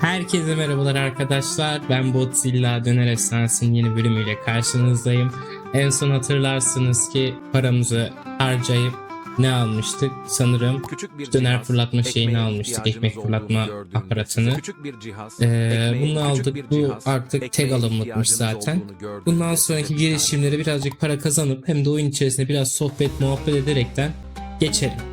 Herkese merhabalar arkadaşlar. Ben Botzilla Döner Efsanesi'nin yeni bölümüyle karşınızdayım. En son hatırlarsınız ki paramızı harcayıp ne almıştık? Sanırım Küçük bir döner cihaz, fırlatma şeyini almıştık. Ekmek fırlatma aparatını. Küçük bir cihaz. Ee, bunu aldık. bir Bu cihaz, artık tek alımlıkmış zaten. Bundan sonraki girişimlere birazcık para kazanıp hem de oyun içerisinde biraz sohbet muhabbet ederekten geçelim.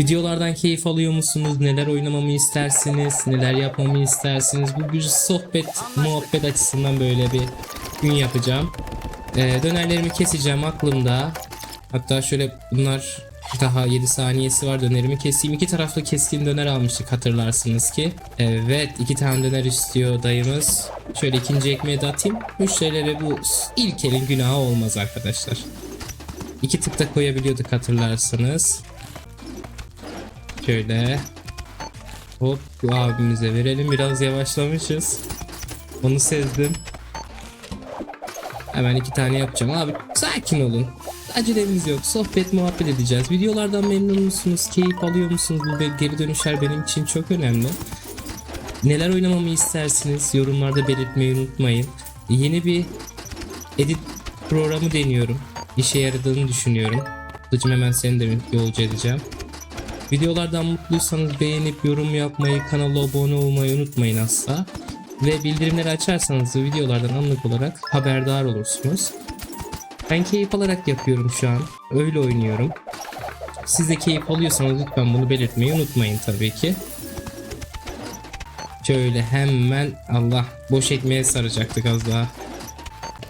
Videolardan keyif alıyor musunuz? Neler oynamamı istersiniz? Neler yapmamı istersiniz? Bu bir sohbet, muhabbet açısından böyle bir gün yapacağım. Ee, dönerlerimi keseceğim aklımda. Hatta şöyle bunlar daha 7 saniyesi var dönerimi keseyim. İki taraflı keskin döner almıştık hatırlarsınız ki. Evet iki tane döner istiyor dayımız. Şöyle ikinci ekmeği de atayım. Müşterilere bu ilk elin günahı olmaz arkadaşlar. İki tık da koyabiliyorduk hatırlarsanız. Şöyle. Hop bu abimize verelim. Biraz yavaşlamışız. Onu sezdim. Hemen iki tane yapacağım. Abi sakin olun. Acelemiz yok. Sohbet muhabbet edeceğiz. Videolardan memnun musunuz? Keyif alıyor musunuz? Bu geri dönüşler benim için çok önemli. Neler oynamamı istersiniz? Yorumlarda belirtmeyi unutmayın. Yeni bir edit programı deniyorum. İşe yaradığını düşünüyorum. Kılıcım hemen seni de yolcu edeceğim. Videolardan mutluysanız beğenip yorum yapmayı, kanala abone olmayı unutmayın asla. Ve bildirimleri açarsanız da videolardan anlık olarak haberdar olursunuz. Ben keyif alarak yapıyorum şu an. Öyle oynuyorum. Siz de keyif alıyorsanız lütfen bunu belirtmeyi unutmayın tabii ki. Şöyle hemen Allah boş ekmeğe saracaktık az daha.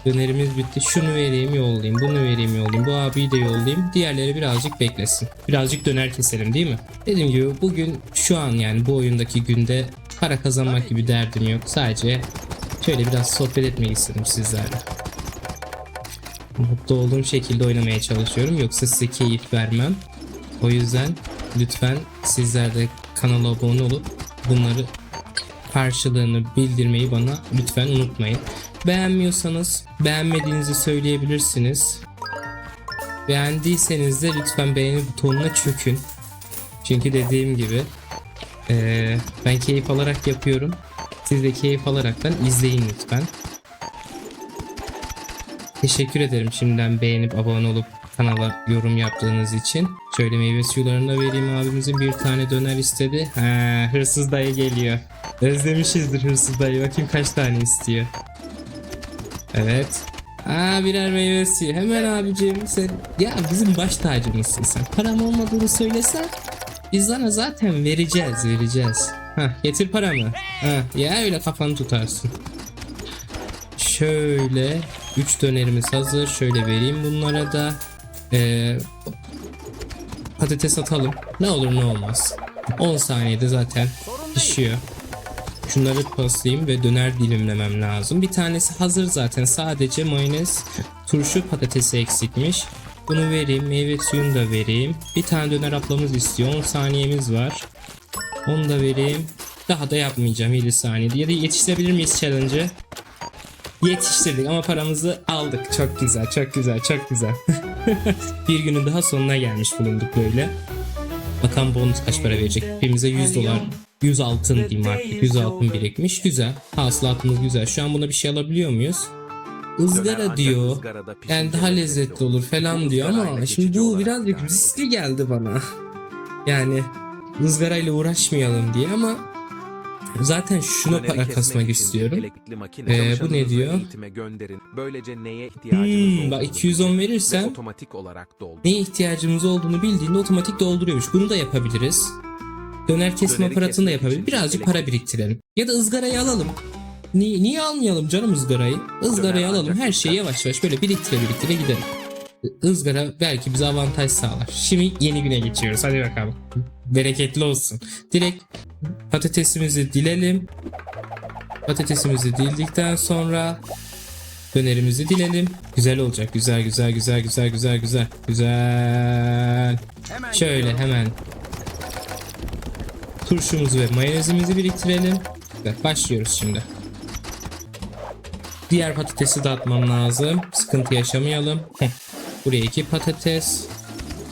Dönerimiz bitti. Şunu vereyim yollayayım. Bunu vereyim yollayayım. Bu abiyi de yollayayım. Diğerleri birazcık beklesin. Birazcık döner keselim değil mi? Dediğim gibi bugün şu an yani bu oyundaki günde para kazanmak gibi derdim yok. Sadece şöyle biraz sohbet etmeyi istedim sizlerle. Mutlu olduğum şekilde oynamaya çalışıyorum. Yoksa size keyif vermem. O yüzden lütfen sizler de kanala abone olup bunları karşılığını bildirmeyi bana lütfen unutmayın. Beğenmiyorsanız beğenmediğinizi söyleyebilirsiniz. Beğendiyseniz de lütfen beğeni butonuna çökün. Çünkü dediğim gibi eee, ben keyif alarak yapıyorum. Siz de keyif alaraktan izleyin lütfen. Teşekkür ederim şimdiden beğenip abone olup kanala yorum yaptığınız için. Şöyle meyve suyularını da vereyim abimizin bir tane döner istedi. Ha, hırsız dayı geliyor. Özlemişizdir hırsız dayı. Bakayım kaç tane istiyor. Evet. Aa birer meyve suyu. Hemen abicim sen ya bizim baş tacımızsın sen. Param olmadığını söylesen biz sana zaten vereceğiz vereceğiz. Hah getir paramı. Ha ya öyle kafanı tutarsın. Şöyle 3 dönerimiz hazır. Şöyle vereyim bunlara da. Ee, patates atalım. Ne olur ne olmaz. 10 saniyede zaten pişiyor. Şunları paslayayım ve döner dilimlemem lazım. Bir tanesi hazır zaten. Sadece mayonez, turşu patatesi eksikmiş. Bunu vereyim. Meyve suyunu da vereyim. Bir tane döner ablamız istiyor. 10 saniyemiz var. Onu da vereyim. Daha da yapmayacağım 7 saniyede. Ya da yetiştirebilir miyiz challenge'ı? Yetiştirdik ama paramızı aldık. Çok güzel, çok güzel, çok güzel. bir günün daha sonuna gelmiş bulunduk böyle. Bakalım bonus kaç para verecek. Hepimize 100 dolar, 100 altın diyeyim artık. 100 altın birikmiş. Güzel. Hasılatımız güzel. Şu an buna bir şey alabiliyor muyuz? Ancak diyor. Yani daha lezzetli olur falan diyor ama şimdi bu birazcık riskli geldi bana. Yani ızgarayla uğraşmayalım diye ama zaten şuna para kasmak istiyorum. Ee, bu ne diyor? eğitime gönderin. Böylece neye ihtiyacınız Hmm, bak olduğunu 210 bilin ve verirsem otomatik olarak doldur. neye ihtiyacımız olduğunu bildiğinde otomatik dolduruyormuş. Bunu da yapabiliriz. Döner kesme Döneri aparatını da için Birazcık para biriktirelim. Ya da ızgarayı alalım. Niye, niye almayalım canım ızgarayı? Izgarayı Döner alalım. Her şeyi yavaş yavaş böyle biriktire biriktire gidelim. Izgara belki bize avantaj sağlar. Şimdi yeni güne geçiyoruz. Hadi bakalım. Bereketli olsun. Direkt patatesimizi dilelim. Patatesimizi dildikten sonra dönerimizi dilelim. Güzel olacak. Güzel güzel güzel güzel güzel güzel. Güzel. Şöyle hemen turşumuzu ve mayonezimizi biriktirelim. Ve başlıyoruz şimdi. Diğer patatesi de atmam lazım. Sıkıntı yaşamayalım. Buraya iki patates.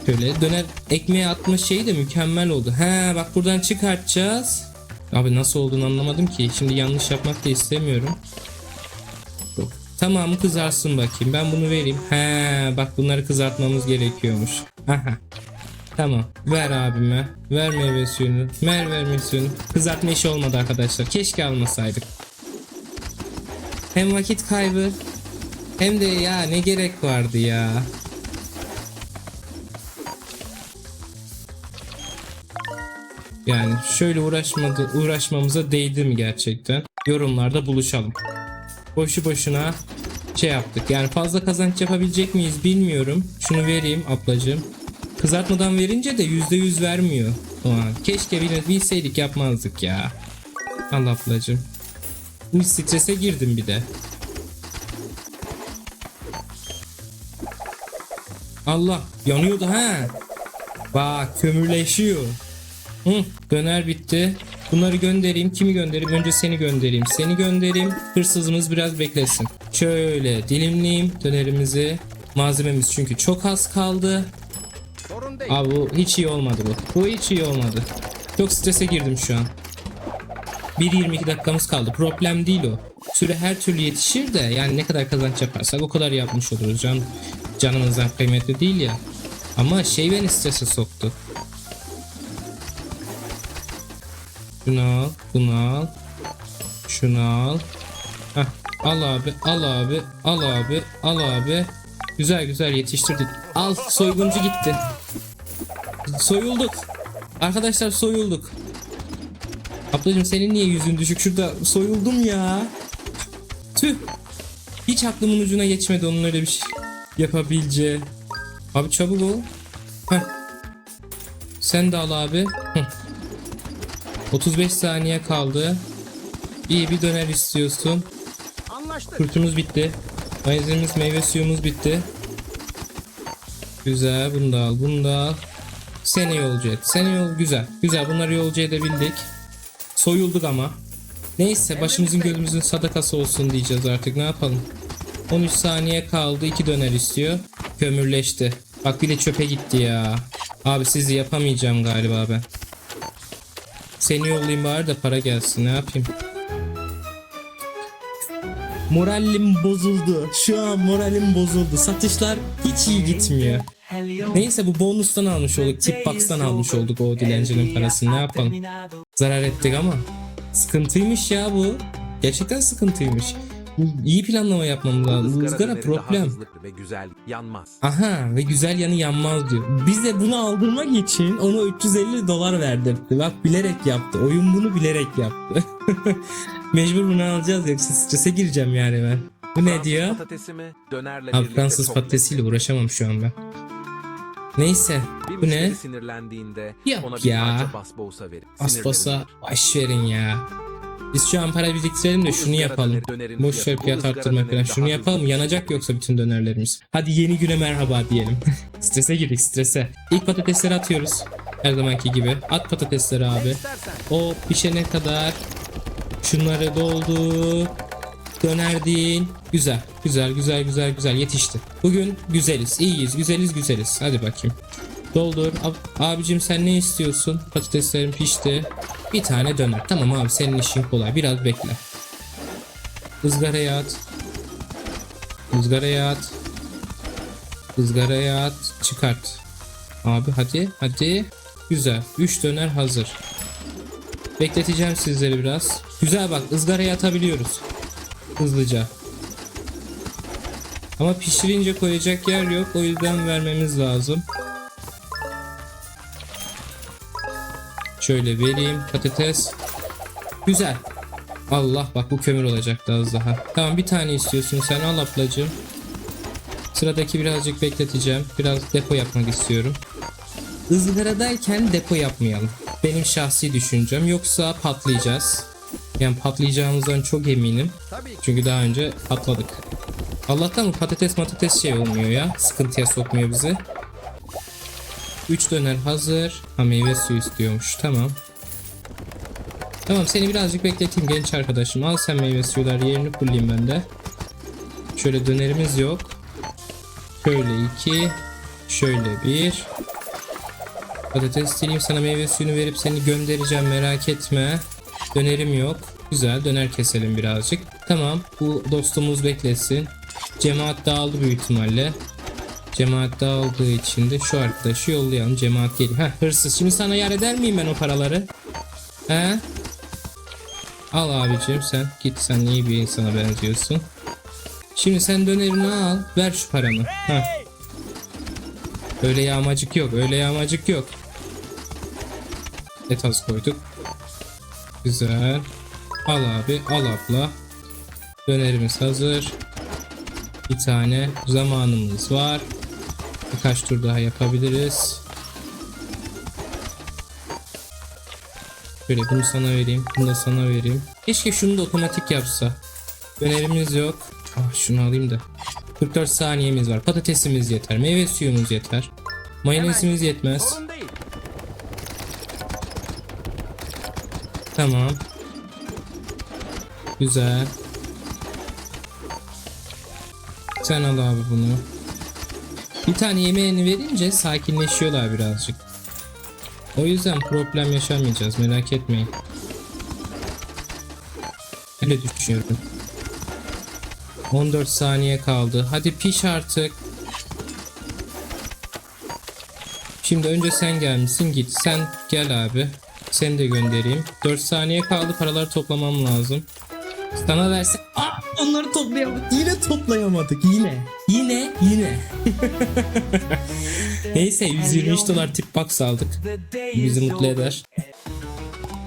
Şöyle döner ekmeğe atma şeyi de mükemmel oldu. He bak buradan çıkartacağız. Abi nasıl olduğunu anlamadım ki. Şimdi yanlış yapmak da istemiyorum. Tamam kızarsın bakayım. Ben bunu vereyim. He bak bunları kızartmamız gerekiyormuş. Aha. Tamam. Ver abime. Ver meyve suyunu. Ver ver meyve suyunu. Kızartma işi olmadı arkadaşlar. Keşke almasaydık. Hem vakit kaybı hem de ya ne gerek vardı ya. Yani şöyle uğraşmadı, uğraşmamıza değdi mi gerçekten? Yorumlarda buluşalım. Boşu boşuna şey yaptık. Yani fazla kazanç yapabilecek miyiz bilmiyorum. Şunu vereyim ablacığım. Kızartmadan verince de %100 vermiyor. Ulan, keşke bile bilseydik yapmazdık ya. Al ablacığım. Bu strese girdim bir de. Allah yanıyordu ha. Bak kömürleşiyor. Hı, döner bitti. Bunları göndereyim. Kimi göndereyim? Önce seni göndereyim. Seni göndereyim. Hırsızımız biraz beklesin. Şöyle dilimleyeyim dönerimizi. Malzememiz çünkü çok az kaldı. Sorun. Abi bu hiç iyi olmadı bu. Bu hiç iyi olmadı. Çok strese girdim şu an. 1.22 dakikamız kaldı. Problem değil o. Süre her türlü yetişir de yani ne kadar kazanç yaparsak o kadar yapmış oluruz. Can, canımızdan kıymetli değil ya. Ama şey beni strese soktu. Şunu al, bunu al. Şunu al. Heh, al abi, al abi, al abi, al abi. Güzel güzel yetiştirdik. Al soyguncu gitti. Soyulduk. Arkadaşlar soyulduk. Ablacım senin niye yüzün düşük? Şurada soyuldum ya. Tüh. Hiç aklımın ucuna geçmedi onun öyle bir şey yapabileceği. Abi çabuk ol. Heh. Sen de al abi. Heh. 35 saniye kaldı. İyi bir döner istiyorsun. Anlaştık. Kurtumuz bitti. Malzememiz meyve suyumuz bitti. Güzel bunu da al bunu da al. Seni yolcu et. Seni yol güzel. Güzel bunları yolcu edebildik. Soyulduk ama. Neyse başımızın gözümüzün sadakası olsun diyeceğiz artık ne yapalım. 13 saniye kaldı. 2 döner istiyor. Kömürleşti. Bak bir de çöpe gitti ya. Abi sizi yapamayacağım galiba ben. Seni yollayayım bari de para gelsin ne yapayım. Moralim bozuldu. Şu an moralim bozuldu. Satışlar hiç iyi gitmiyor. Neyse bu bonustan almış olduk. Tip box'tan almış olduk o dilencinin parasını. Ne yapalım? Zarar ettik ama. Sıkıntıymış ya bu. Gerçekten sıkıntıymış. İyi planlama yapmamız lazım. Döneri problem. Ve güzel yanmaz. Aha ve güzel yanı yanmaz diyor. Bize bunu aldırmak için ona 350 dolar verdirdi. Bak bilerek yaptı. Oyun bunu bilerek yaptı. Mecbur bunu alacağız yoksa strese gireceğim yani ben. Bu ne diyor? Patatesi mi? Dönerle Abi Fransız patatesiyle uğraşamam şu an ben. Neyse bu ne? sinirlendiğinde Yok ona ya. parça basbousa verin. Sinirlenir. baş verin ya. Biz şu an para biriktirelim de şunu yapalım. Boş ver fiyat arttırma falan. Şunu yapalım yanacak yoksa bütün dönerlerimiz. Hadi yeni güne merhaba diyelim. strese girdik strese. İlk patatesleri atıyoruz. Her zamanki gibi. At patatesleri abi. O pişene kadar şunları doldu. Döner değil. Güzel. Güzel güzel güzel güzel yetişti. Bugün güzeliz. iyiyiz. Güzeliz güzeliz. Hadi bakayım. Doldur. Ab- abicim sen ne istiyorsun? Patateslerim pişti. Bir tane döner. Tamam abi senin işin kolay. Biraz bekle. Izgaraya at. Izgaraya at. Izgaraya at. Çıkart. Abi hadi hadi. Güzel. 3 döner hazır. Bekleteceğim sizleri biraz. Güzel bak ızgaraya atabiliyoruz. Hızlıca. Ama pişirince koyacak yer yok. O yüzden vermemiz lazım. Şöyle vereyim patates. Güzel. Allah bak bu kömür olacak az daha. Tamam bir tane istiyorsun sen al ablacığım. Sıradaki birazcık bekleteceğim. Biraz depo yapmak istiyorum. Izgaradayken depo yapmayalım. Benim şahsi düşüncem. Yoksa patlayacağız. Yani patlayacağımızdan çok eminim. Çünkü daha önce patladık. Allah'tan patates matates şey olmuyor ya. Sıkıntıya sokmuyor bizi. 3 döner hazır. Ha meyve suyu istiyormuş. Tamam. Tamam seni birazcık bekleteyim genç arkadaşım. Al sen meyve suyular yerini kullayayım ben de. Şöyle dönerimiz yok. Şöyle iki. Şöyle bir. Patates dileyim sana meyve suyunu verip seni göndereceğim merak etme. Dönerim yok. Güzel döner keselim birazcık. Tamam bu dostumuz beklesin. Cemaat dağıldı büyük ihtimalle. Cemaat dağıldığı için de şu arkadaşı yollayalım. Cemaat geliyor. Heh hırsız. Şimdi sana yar eder miyim ben o paraları? He? Al abicim sen. Git sen iyi bir insana benziyorsun. Şimdi sen dönerini al. Ver şu paramı. Heh. Öyle yağmacık yok. Öyle yağmacık yok. Et az koyduk. Güzel. Al abi. Al abla. Dönerimiz hazır. Bir tane zamanımız var. Birkaç tur daha yapabiliriz. Şöyle bunu sana vereyim. Bunu da sana vereyim. Keşke şunu da otomatik yapsa. Dönerimiz yok. Ah şunu alayım da. 44 saniyemiz var. Patatesimiz yeter. Meyve suyumuz yeter. Mayonezimiz yetmez. Tamam. Güzel. Sen al abi bunu. Bir tane yemeğini verince sakinleşiyorlar birazcık. O yüzden problem yaşamayacağız merak etmeyin. Öyle düşünüyorum. 14 saniye kaldı. Hadi piş artık. Şimdi önce sen gelmişsin git. Sen gel abi. Seni de göndereyim. 4 saniye kaldı paraları toplamam lazım. Sana verse... Aa, onları toplayamadık. Yine toplayamadık. Yine. Yine. Yine. Neyse 123 dolar tip box aldık. Bizi mutlu eder.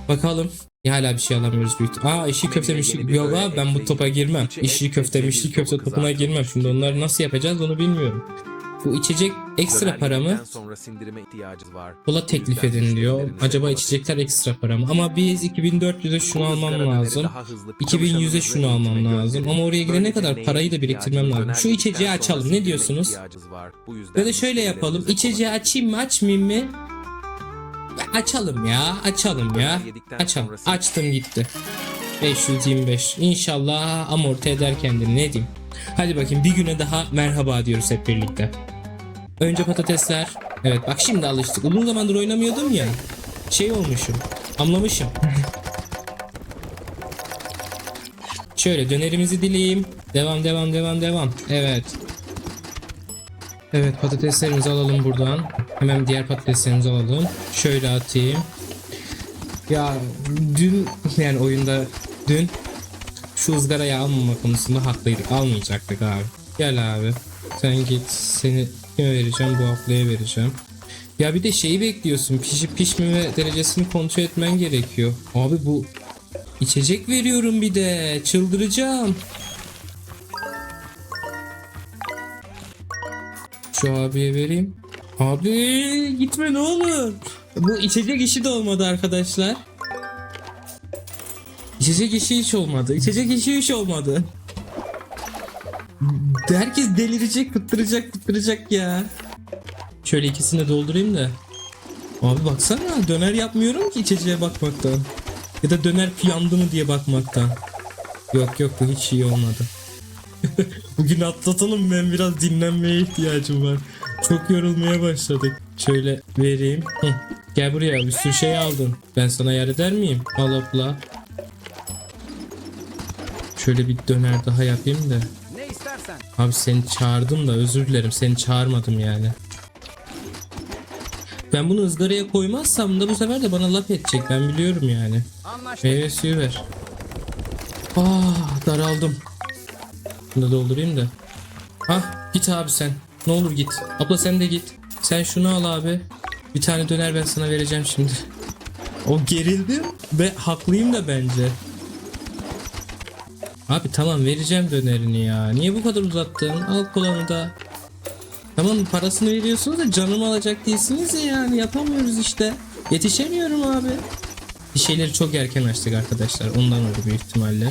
Bakalım. Ya hala bir şey alamıyoruz büyük. Aa işi köfte mişli. Yok abi ben bu topa girmem. İşi köfte mişli köfte topuna girmem. Şimdi onları nasıl yapacağız onu bilmiyorum. Bu içecek ekstra para mı? yedikten sonra sindirime ihtiyacımız var. Kola teklif edin diyor. Acaba içecekler ekstra para mı? Ama biz 2400'e şunu almam lazım. daha hızlı, 2100'e şunu almam lazım. Ama oraya gidene kadar parayı da biriktirmem lazım. Şu içeceği açalım. Ne diyorsunuz? Ya da şöyle yapalım. İçeceği açayım mı açmayayım mı? Açalım ya. Açalım ya. Açalım. Açtım gitti. 525. İnşallah amorti eder kendini. Ne diyeyim? Hadi bakayım bir güne daha merhaba diyoruz hep birlikte. Önce patatesler. Evet bak şimdi alıştık. Uzun zamandır oynamıyordum ya. Şey olmuşum. Anlamışım. Şöyle dönerimizi dileyim. Devam devam devam devam. Evet. Evet patateslerimizi alalım buradan. Hemen diğer patateslerimizi alalım. Şöyle atayım. Ya dün yani oyunda dün şu ızgarayı almama konusunda haklıydık. Almayacaktık abi. Gel abi. Sen git. Seni kime vereceğim? Bu ablaya vereceğim. Ya bir de şeyi bekliyorsun. Pişip pişmeme derecesini kontrol etmen gerekiyor. Abi bu içecek veriyorum bir de. Çıldıracağım. Şu abiye vereyim. Abi gitme ne olur. Bu içecek işi de olmadı arkadaşlar. İçecek işi hiç olmadı. İçecek işi hiç olmadı. Herkes delirecek, kıttıracak, kıttıracak ya. Şöyle ikisini doldurayım da. Abi baksana döner yapmıyorum ki içeceğe bakmaktan. Ya da döner yandı mı diye bakmaktan. Yok yok bu hiç iyi olmadı. Bugün atlatalım ben biraz dinlenmeye ihtiyacım var. Çok yorulmaya başladık. Şöyle vereyim. Gel buraya bir sürü şey aldın. Ben sana yer eder miyim? Al abla. Şöyle bir döner daha yapayım da. İstersen. Abi seni çağırdım da özür dilerim seni çağırmadım yani. Ben bunu ızgaraya koymazsam da bu sefer de bana laf edecek ben biliyorum yani. Anlaştık. Meyve suyu ver. Ah daraldım. Bunu da doldurayım da. Ah git abi sen. Ne olur git. Abla sen de git. Sen şunu al abi. Bir tane döner ben sana vereceğim şimdi. O gerildim ve haklıyım da bence. Abi tamam vereceğim dönerini ya. Niye bu kadar uzattın? Al kolanı da. Tamam parasını veriyorsunuz da canımı alacak değilsiniz ya yani yapamıyoruz işte. Yetişemiyorum abi. Bir şeyleri çok erken açtık arkadaşlar. Ondan oldu büyük ihtimalle.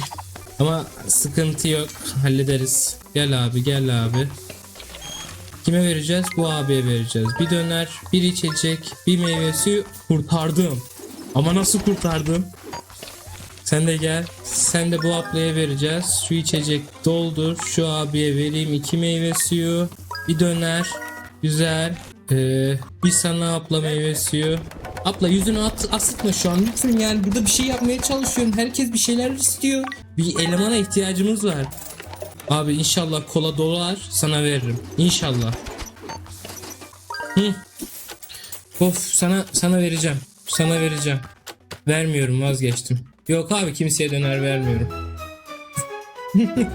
Ama sıkıntı yok. Hallederiz. Gel abi gel abi. Kime vereceğiz? Bu abiye vereceğiz. Bir döner, bir içecek, bir meyve suyu kurtardım. Ama nasıl kurtardım? Sen de gel. Sen de bu ablaya vereceğiz. Şu içecek doldur. Şu abiye vereyim iki meyve suyu. Bir döner. Güzel. Ee, bir sana abla meyve suyu. Abla yüzünü at, asıtma şu an lütfen yani burada bir şey yapmaya çalışıyorum. Herkes bir şeyler istiyor. Bir elemana ihtiyacımız var. Abi inşallah kola dolar sana veririm. İnşallah. Hı. Of sana sana vereceğim. Sana vereceğim. Vermiyorum vazgeçtim. Yok abi kimseye döner vermiyorum.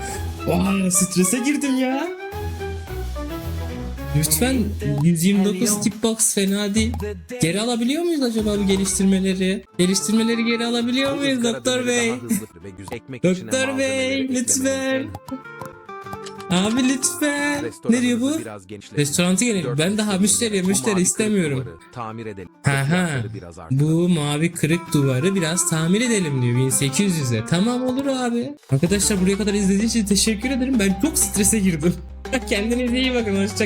Vay strese girdim ya. Lütfen 129 tip box fena değil. Geri alabiliyor muyuz acaba bu geliştirmeleri? Geliştirmeleri geri alabiliyor muyuz doktor bey? Doktor bey, lütfen. Abi lütfen. Ne diyor bu? Restorantı gelelim. Ben daha müşteriye müşteri istemiyorum. Tamir edelim. Ha ha. Fiyatları biraz arttırın. Bu mavi kırık duvarı biraz tamir edelim diyor 1800'e. Tamam olur abi. Arkadaşlar buraya kadar izlediğiniz için teşekkür ederim. Ben çok strese girdim. Kendinize iyi bakın. Hoşçakalın.